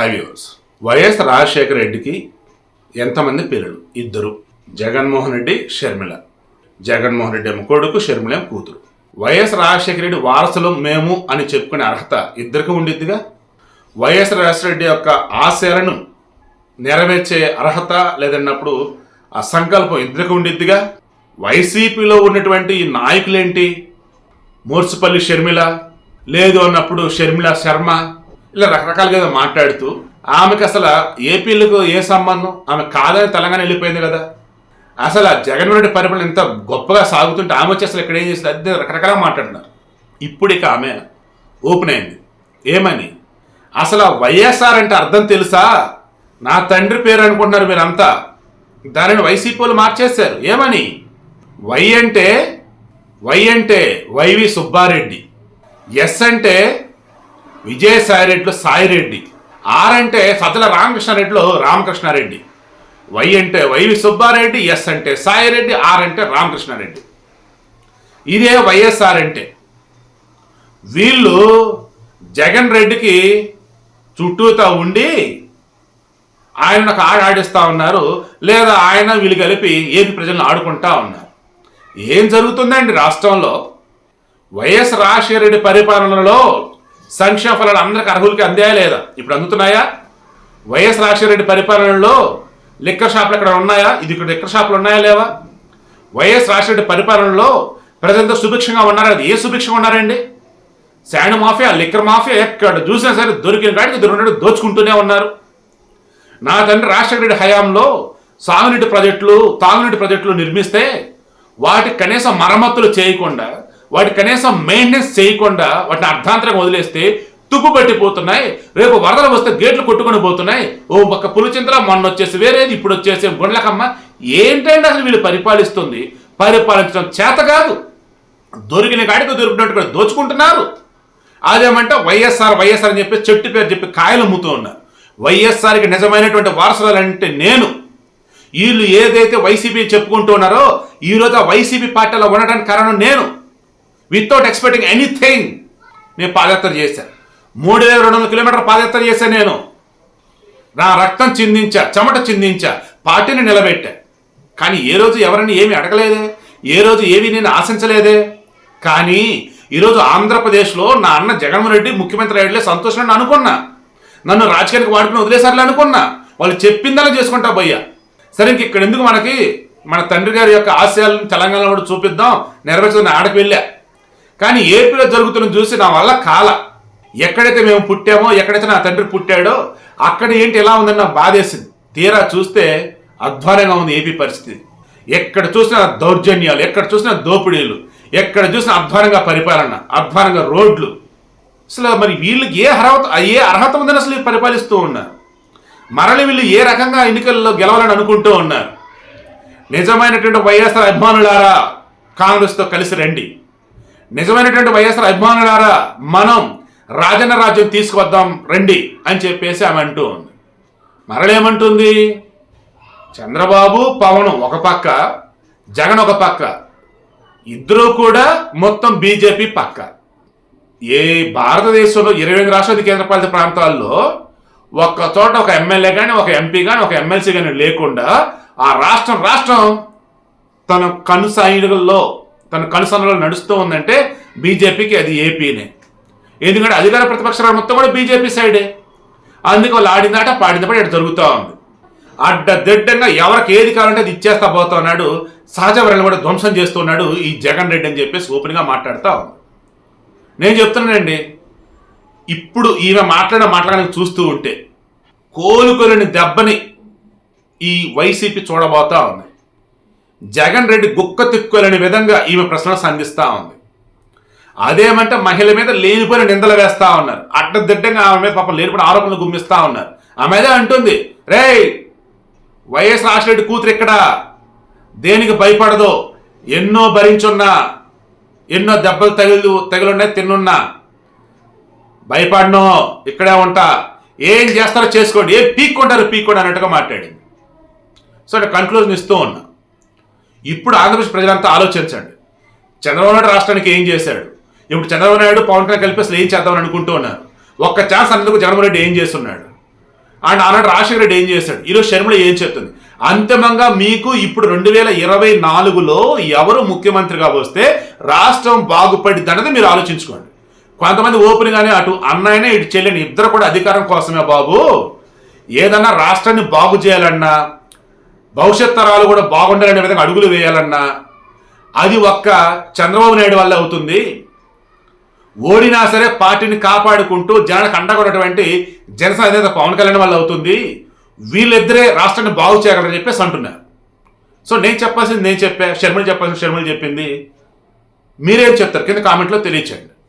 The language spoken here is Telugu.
హైవ్యూస్ వైఎస్ రాజశేఖర రెడ్డికి ఎంతమంది పిల్లలు? ఇద్దరు. జగన్మోహన్ రెడ్డి షర్మిల. జగన్మోహన్ రెడ్డి ఏమో కొడుకు షర్మిల ఏమో కూతురు. వైఎస్ రాజశేఖర రెడ్డి వారసులు మేము అని చెప్పుకునే అర్హత ఇద్దరికి ఉండిద్దిగా? వైఎస్ రాజశేఖర రెడ్డి యొక్క ఆశయాలను నెరవేర్చే అర్హత లేదన్నప్పుడు ఆ సంకల్పం ఇద్దరికి ఉండిద్దిగా? వైసీపీలో ఉన్నటువంటి ఈ నాయకులేంటి? మూర్సుపల్లి షర్మిల. లేదు అన్నప్పుడు షర్మిల శర్మ. ఇలా రకరకాలుగా మాట్లాడుతూ ఆమెకు అసలు ఏపీలకు ఏ సంబంధం? ఆమె కాదని తెలంగాణ వెళ్ళిపోయింది కదా. అసలు ఆ జగన్మోహన్ రెడ్డి పరిపాలన ఎంత గొప్పగా సాగుతుంటే ఆమె వచ్చి అసలు ఇక్కడ ఏం చేసింది? అదే రకరకాల మాట్లాడుతున్నారు. ఇప్పుడు ఇక ఆమె ఓపెన్ అయింది. ఏమని? అసలు ఆ వైఎస్ఆర్ అంటే అర్థం తెలుసా? నా తండ్రి పేరు అనుకుంటున్నారు మీరంతా. దానిని వైసీపీలు మార్చేశారు. ఏమని? వై అంటే వై అంటే వైవి సుబ్బారెడ్డి. ఎస్ అంటే విజయసాయిరెడ్డిలో సాయిరెడ్డి. ఆర్ అంటే సతల రామకృష్ణారెడ్డిలో రామకృష్ణారెడ్డి. వై అంటే వైవి సుబ్బారెడ్డి ఎస్ అంటే సాయిరెడ్డి ఆర్ అంటే రామకృష్ణారెడ్డి. ఇదే వైఎస్ఆర్ అంటే. వీళ్ళు జగన్ రెడ్డికి చుట్టూతా ఉండి ఆయన నాకు ఆడిస్తూ ఉన్నారు లేదా ఆయన వీళ్ళు కలిపి ఏపీ ప్రజలను ఆడుకుంటా ఉన్నారు. ఏం జరుగుతుందండి రాష్ట్రంలో? వైఎస్ రాజశేఖర రెడ్డి పరిపాలనలో సంక్షేమ ఫలాలు అందరికి అర్హులకి అందాయా లేదా? ఇప్పుడు అందుతున్నాయా? వైఎస్ రాజశేఖరరెడ్డి పరిపాలనలో లిక్కర్ షాపులు ఇక్కడ ఉన్నాయా? ఇది ఇక్కడ లిక్కర్ షాపులు ఉన్నాయా లేవా? వైఎస్ రాజశేఖరరెడ్డి పరిపాలనలో ప్రజలంతా సుభిక్షంగా ఉన్నారా? ఏ సుభిక్షంగా ఉన్నారండి? శాండ్ మాఫియా లిక్కర్ మాఫియా ఎక్కడ చూసినా సరే దొరికిన కాడికి దొరికినట్టు దోచుకుంటూనే ఉన్నారు. నా తండ్రి రాజశేఖరరెడ్డి హయాంలో సాగునీటి ప్రాజెక్టులు తాగునీటి ప్రాజెక్టులు నిర్మిస్తే వాటికి కనీసం మరమ్మతులు చేయకుండా వాటి కనీసం మెయింటెనెన్స్ చేయకుండా వాటిని అర్ధాంతరం వదిలేస్తే తుప్పు పట్టిపోతున్నాయి. రేపు వరదలు వస్తే గేట్లు కొట్టుకొని పోతున్నాయి. ఓ పక్క పులిచింతల మొన్న వచ్చేసి వేరేది ఇప్పుడు వచ్చేసి గుండ్లకమ్మ. ఏంటంటే అసలు వీళ్ళు పరిపాలిస్తుంది? పరిపాలించడం చేత కాదు. దొరికిన కాడికి దొరికినట్టుగా దోచుకుంటున్నారు. అదేమంటే వైఎస్ఆర్ వైఎస్ఆర్ అని చెప్పి చెట్టు పేరు చెప్పి కాయలు అమ్ముతూ ఉన్నారు. వైఎస్ఆర్కి నిజమైనటువంటి వారసులంటే నేను. వీళ్ళు ఏదైతే వైసీపీ చెప్పుకుంటూ ఉన్నారో ఈరోజు ఆ వైసీపీ పార్టీలో ఉండడానికి కారణం నేను. వితౌట్ ఎక్స్పెక్టింగ్ ఎనీథింగ్ నేను పాదయాత్ర చేశాను మూడు వేల రెండు వందల కిలోమీటర్ పాదయాత్ర చేశాను నేను. నా రక్తం చిందించా చెమట చిందించా పార్టీని నిలబెట్టా. కానీ ఏ రోజు ఎవరిని ఏమి అడగలేదే ఏ రోజు ఏమి నేను ఆశించలేదే. కానీ ఈరోజు ఆంధ్రప్రదేశ్లో నా అన్న జగన్మోహన్ రెడ్డి ముఖ్యమంత్రి అయ్యలే సంతోషం అనుకున్నా. నన్ను రాజకీయానికి వాడుకుని వదిలేసారులే అనుకున్నా. వాళ్ళు చెప్పిందలా చేసుకుంటా పోయ్యా. సరే ఇంక ఇక్కడ ఎందుకు మనకి మన తండ్రి గారి యొక్క ఆశయాలను తెలంగాణలో కూడా చూపిద్దాం నెరవేర్చుకుని ఆడకు వెళ్ళా. కానీ ఏపీలో జరుగుతున్న చూసి నా వల్ల కాల. ఎక్కడైతే మేము పుట్టామో ఎక్కడైతే నా తండ్రి పుట్టాడో అక్కడ ఏంటి ఎలా ఉందని నాకు బాధేసింది. తీరా చూస్తే అధ్వానంగా ఉంది ఏపీ పరిస్థితి. ఎక్కడ చూసినా దౌర్జన్యాలు ఎక్కడ చూసినా దోపిడీలు ఎక్కడ చూసినా అధ్వానంగా పరిపాలన అధ్వానంగా రోడ్లు. అసలు మరి వీళ్ళకి ఏ అర్హత ఏ అర్హత ఉందని అసలు పరిపాలిస్తూ ఉన్నారు? మరలి వీళ్ళు ఏ రకంగా ఎన్నికల్లో గెలవాలని అనుకుంటూ ఉన్నారు? నిజమైనటువంటి వైఎస్ఆర్ అభిమానులారా కాంగ్రెస్తో కలిసి రండి. నిజమైనటువంటి వైఎస్ఆర్ అభిమానులారా మనం రాజన్న రాజ్యం తీసుకువద్దాం రండి అని చెప్పేసి ఆమె అంటూ ఉంది. మరలేమంటుంది? చంద్రబాబు పవన్ ఒక పక్క జగన్ ఒక పక్క ఇద్దరూ కూడా మొత్తం బీజేపీ పక్క. ఏ భారతదేశంలో ఇరవై ఎనిమిది రాష్ట్రాల కేంద్రపాలిత ప్రాంతాల్లో ఒక్క చోట ఒక ఎమ్మెల్యే కానీ ఒక ఎంపీ కానీ ఒక ఎమ్మెల్సీ కానీ లేకుండా ఆ రాష్ట్రం రాష్ట్రం తన కనుసైడుల్లో తన కనుసనలో నడుస్తూ ఉందంటే బీజేపీకి అది ఏపీనే. ఎందుకంటే అధికార ప్రతిపక్షాలు మొత్తం కూడా బీజేపీ సైడే. అందుకే వాళ్ళు ఆడిందాట పాడిందట ఇక్కడ జరుగుతూ ఉంది. అడ్డదిడ్డంగా ఎవరికి ఏది కావాలంటే అది ఇచ్చేస్తా పోతా ఉన్నాడు. సహజ వరణ కూడా ధ్వంసం చేస్తున్నాడు ఈ జగన్ రెడ్డి అని చెప్పేసి ఓపెన్గా మాట్లాడుతూ ఉంది. నేను చెప్తున్నానండి ఇప్పుడు ఈమె మాట్లాడిన మాట్లాడడానికి చూస్తూ ఉంటే కోలుకోలేని దెబ్బని ఈ వైసీపీ చూడబోతా ఉంది. జగన్ రెడ్డి గుక్క తిప్పుకోలేని విధంగా ఈమె ప్రశ్నలు సంధిస్తూ ఉంది. అదేమంటే మహిళ మీద లేనిపోయిన నిందలు వేస్తా ఉన్నారు. అడ్డదిడ్డంగా ఆమె మీద పాపం లేనిపోయిన ఆరోపణలు గుమ్మిస్తూ ఉన్నారు. ఆమె అదే అంటుంది రే వైఎస్ రాజరెడ్డి కూతురు ఇక్కడ దేనికి భయపడదు? ఎన్నో భరించున్నా ఎన్నో దెబ్బలు తగిలి తగిలున్నాయి తిన్నున్నా. భయపడను ఇక్కడే ఉంటా. ఏం చేస్తారో చేసుకోండి. ఏం పీక్కుంటారు పీక్కోండి అన్నట్టుగా మాట్లాడింది. సో అంటే కన్క్లూజన్ ఇస్తూ ఉన్నా. ఇప్పుడు ఆంధ్రప్రదేశ్ ప్రజలంతా ఆలోచించండి. చంద్రబాబు నాయుడు రాష్ట్రానికి ఏం చేశాడు? ఇప్పుడు చంద్రబాబు నాయుడు పవన్ కళ్యాణ్ కలిపి అసలు ఏం చేద్దామని అనుకుంటూ ఉన్నారు. ఒక్క ఛాన్స్ అందుకు జగన్మోహన్ రెడ్డి ఏం చేస్తున్నాడు? అండ్ ఆనాడు రాజశేఖర రెడ్డి ఏం చేశాడు? ఈరోజు షర్మిల ఏం చెప్తుంది? అంతిమంగా మీకు ఇప్పుడు రెండు వేల ఇరవై నాలుగులో ఎవరు ముఖ్యమంత్రిగా వస్తే రాష్ట్రం బాగుపడిద్ది అన్నది మీరు ఆలోచించుకోండి. కొంతమంది ఓపెన్గానే అటు అన్నయ్యనే ఇటు చెల్లెని ఇద్దరు కూడా అధికారం కోసమే బాబు. ఏదన్నా రాష్ట్రాన్ని బాగు చేయాలన్నా భవిష్యత్ తరాలు కూడా బాగుండాలనే విధంగా అడుగులు వేయాలన్నా అది ఒక్క చంద్రబాబు నాయుడు వల్ల అవుతుంది. ఓడినా సరే పార్టీని కాపాడుకుంటూ జనానికి అండగొన్నటువంటి జనసేన అధినేత పవన్ కళ్యాణ్ వల్ల అవుతుంది. వీళ్ళిద్దరే రాష్ట్రాన్ని బాగు చేయగలరని చెప్పేసి అంటున్నారు. సో నేను చెప్పాల్సింది నేను చెప్పా షర్మిల చెప్పాల్సింది షర్మిల చెప్పింది. మీరేం చెప్తారు? కింద కామెంట్లో తెలియచేయండి.